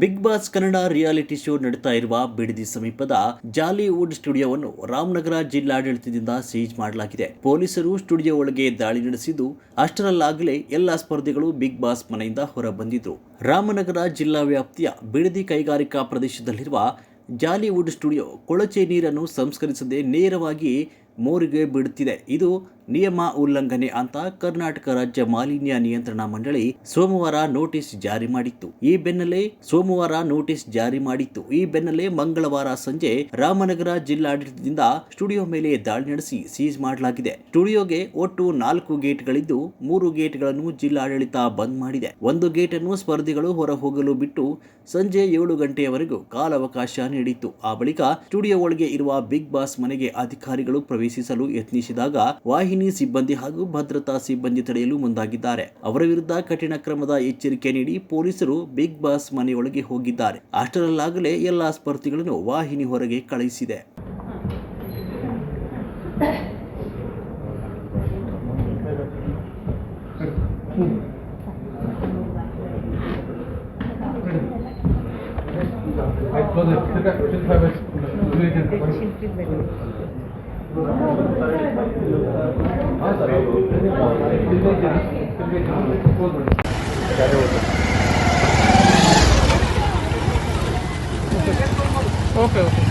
Big boss Kannada reality show ನಡೀತಾ ಇರುವ ಬಿಡದಿ ಸಮೀಪದ ಜಾಲಿವುಡ್ ಸ್ಟುಡಿಯೋವನ್ನು ರಾಮನಗರ ಜಿಲ್ಲಾಡಳಿತದಿಂದ ಸೀಜ್ ಮಾಡಲಾಗಿದೆ. ಪೊಲೀಸರು ಸ್ಟುಡಿಯೋ ಒಳಗೆ ದಾಳಿ ನಡೆಸಿದ್ದು, ಅಷ್ಟರಲ್ಲಾಗಲೇ ಎಲ್ಲ ಸ್ಪರ್ಧಿಗಳು ಬಿಗ್ ಬಾಸ್ ಮನೆಯಿಂದ ಹೊರಬಂದಿದ್ರು ರಾಮನಗರ ಜಿಲ್ಲಾ ವ್ಯಾಪ್ತಿಯ ಬಿಡದಿ ಕೈಗಾರಿಕಾ ಪ್ರದೇಶದಲ್ಲಿರುವ ಜಾಲಿವುಡ್ ಸ್ಟುಡಿಯೋ ಕೊಳಚೆ ನೀರನ್ನು ಸಂಸ್ಕರಿಸದೆ ನೇರವಾಗಿ ಮೋರಿಗೆ ಬಿಡುತ್ತಿದೆ ಇದು ನಿಯಮ ಉಲ್ಲಂಘನೆ ಅಂತ ಕರ್ನಾಟಕ ರಾಜ್ಯ ಮಾಲಿನ್ಯ ನಿಯಂತ್ರಣ ಮಂಡಳಿ ಸೋಮವಾರ ನೋಟಿಸ್ ಜಾರಿ ಮಾಡಿತ್ತು. ಈ ಬೆನ್ನಲ್ಲೇ ಸೋಮವಾರ ನೋಟಿಸ್ ಜಾರಿ ಮಾಡಿತ್ತು. ಈ ಬೆನ್ನಲ್ಲೇ ಮಂಗಳವಾರ ಸಂಜೆ ರಾಮನಗರ ಜಿಲ್ಲಾಡಳಿತದಿಂದ ಸ್ಟುಡಿಯೋ ಮೇಲೆ ದಾಳಿ ನಡೆಸಿ ಸೀಸ್ ಮಾಡಲಾಗಿದೆ. ಸ್ಟುಡಿಯೋಗೆ ಒಟ್ಟು ನಾಲ್ಕು ಗೇಟ್ಗಳಿದ್ದು ಮೂರು ಗೇಟ್ಗಳನ್ನು ಜಿಲ್ಲಾಡಳಿತ ಬಂದ್ ಮಾಡಿದೆ. ಒಂದು ಅನ್ನು ಸ್ಪರ್ಧಿಗಳು ಹೊರ ಹೋಗಲು ಬಿಟ್ಟು ಸಂಜೆ ಏಳು ಗಂಟೆಯವರೆಗೂ ಕಾಲಾವಕಾಶ ನೀಡಿತ್ತು. ಆ ಬಳಿಕ ಸ್ಟುಡಿಯೋ ಒಳಗೆ ಇರುವ ಬಿಗ್ ಬಾಸ್ ಮನೆಗೆ ಅಧಿಕಾರಿಗಳು ಪ್ರವೇಶಿಸಲು ಯತ್ನಿಸಿದಾಗ ವಾಹಿನಿ ಸಿಬ್ಬಂದಿ ಹಾಗೂ ಭದ್ರತಾ ಸಿಬ್ಬಂದಿ ತಡೆಯಲು ಮುಂದಾಗಿದ್ದಾರೆ. ಅವರ ವಿರುದ್ಧ ಕಠಿಣ ಕ್ರಮದ ಎಚ್ಚರಿಕೆ ನೀಡಿ ಪೊಲೀಸರು ಬಿಗ್ ಬಾಸ್ ಮನೆಯೊಳಗೆ ಹೋಗಿದ್ದಾರೆ. ಅಷ್ಟರಲ್ಲಾಗಲೇ ಎಲ್ಲಾ ಸ್ಪರ್ಧಿಗಳನ್ನು ವಾಹಿನಿ ಹೊರಗೆ ಕಳುಹಿಸಿದೆ ओके ओके